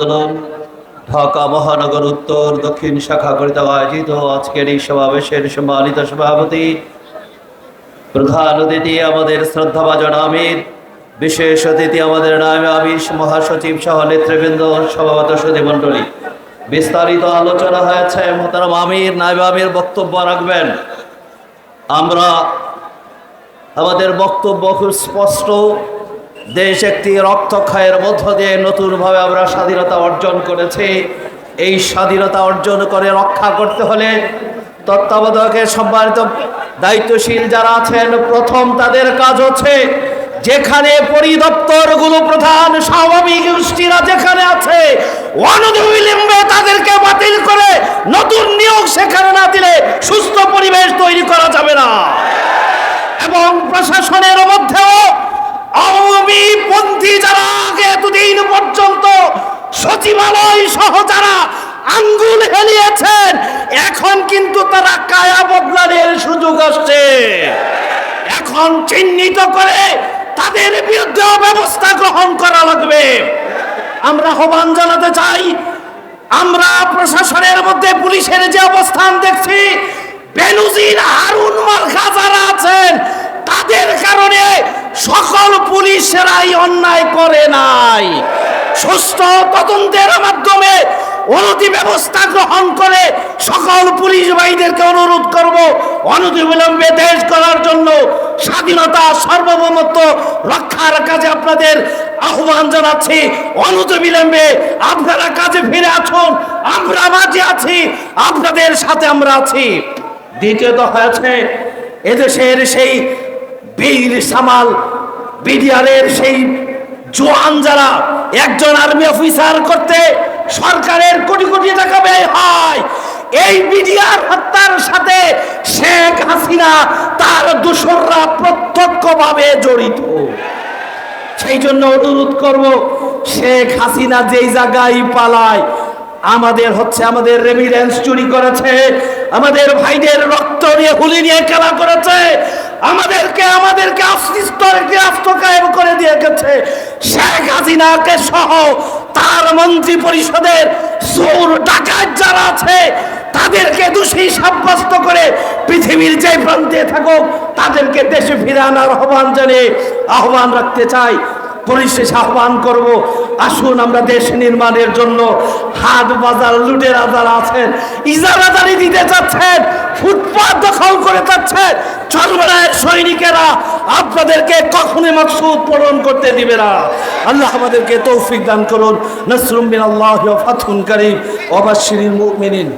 আন্দোলন ঢাকা মহানগর উত্তর দক্ষিণ শাখা করিত আয়োজিত আজকের এই সমাবেশের সম্মানিত সভাপতি, প্রধান অতিথি আমাদের শ্রদ্ধাভাজন আমির, বিশেষ অতিথি আমাদের নামে আমির মহাসচিব সহ নেতৃবৃন্দ, সভাপত সদী মণ্ডলী। বিস্তারিত আলোচনা হয়েছে মোহতারাম আমির নাইব আমির বক্তব্য রাখবেন। আমরা আমাদের বক্তব্য খুব স্পষ্ট দেশ একটি রক্তক্ষয়ের মধ্য দিয়ে নতুনভাবে আমরা স্বাধীনতা অর্জন করেছি। এই স্বাধীনতা অর্জন করে রক্ষা করতে হলে তত্ত্বাবধায়কের সম্মানিত দায়িত্বশীল যারা আছেন, প্রথম তাদের কাজ হচ্ছে যেখানে পরিদপ্তরগুলো প্রধান স্বাভাবিক গোষ্ঠীরা যেখানে আছে অনবিলম্বে তাদেরকে বাতিল করে নতুন নিয়োগ সেখানে না দিলে সুস্থ পরিবেশ তৈরি করা যাবে না। এবং প্রশাসনের সচিবালয় সহ যারা আঙ্গুল হেলিয়েছেন, এখন কিন্তু তারা কায়া বদলানের সুযোগ আসছে। এখন চিহ্নিত করে তাদের বিরুদ্ধে ব্যবস্থা গ্রহণ করা লাগবে। আমরা আহ্বান জানাতে চাই, আমরা প্রশাসনের মধ্যে পুলিশের যে অবস্থান দেখছি, বেনুজির হারুন মার্খা যারা আছেন, তাদের কারণে সকল পুলিশেরাই অন্যায় করে নাই। সুস্থ তদন্তের মাধ্যমে অনতি ব্যবস্থা গ্রহণ করে সকল পুলিশ বাহিনীদেরকে অনুরোধ করব অনতি বিলম্বে দেশ করার জন্য স্বাধীনতা, সার্বভৌমত্ব রক্ষার কাজে আপনাদের আহ্বান জানাচ্ছি। অনতি বিলম্বে আপনারা কাজে ফিরে আসুন, আমরা মাঝে আছি, আপনাদের সাথে আমরা আছি। দ্বিতীয়ত হয়েছে, এদেশের সেই বীর সামাল, বিডিআরের সেই জোয়ান যারা একজন আর্মি অফিসার করতে সরকারের কোটি কোটি টাকা ব্যয় হয়। এই বিডিআর হত্যার সাথে শেখ হাসিনা তার দোসররা প্রত্যক্ষভাবে জড়িত। সেই জন্য অনুরোধ করব, শেখ হাসিনা যেই জায়গায় পালায়, আমাদের হচ্ছে আমাদের রেমিডেন্স চুরি করেছে, আমাদের ভাইদের রক্ত নিয়ে হুলি নিয়ে খেলা করেছে, আমাদেরকে আস্ত গেছে। শেখ হাসিনাকে সহ তার মন্ত্রী পরিষদের সুর ডাকাত যারা আছে, তাদেরকে দোষী সাব্যস্ত করে পৃথিবীর যে প্রান্তে থাকুক, তাদেরকে দেশে ফিরে আনার আহ্বান জানিয়ে আহ্বান রাখতে চাই। পরিশেষ আহ্বান করব। আসুন আমরা দেশ নির্মাণের জন্য হাট বাজার, লুটেরা যারা আছেন, ইজারাদারি দিতে চাচ্ছেন, ফুটপাত দখল করে যাচ্ছেন চরমরায়ের সৈনিকেরা আপনাদেরকে কখনোই মকসুদ পূরণ করতে দিবে না। আল্লাহ আমাদেরকে তৌফিক দান করুন। নসরুম বিন আল্লাহ ফাতহুন করিম। ওবাশিরিল মুমিনিন।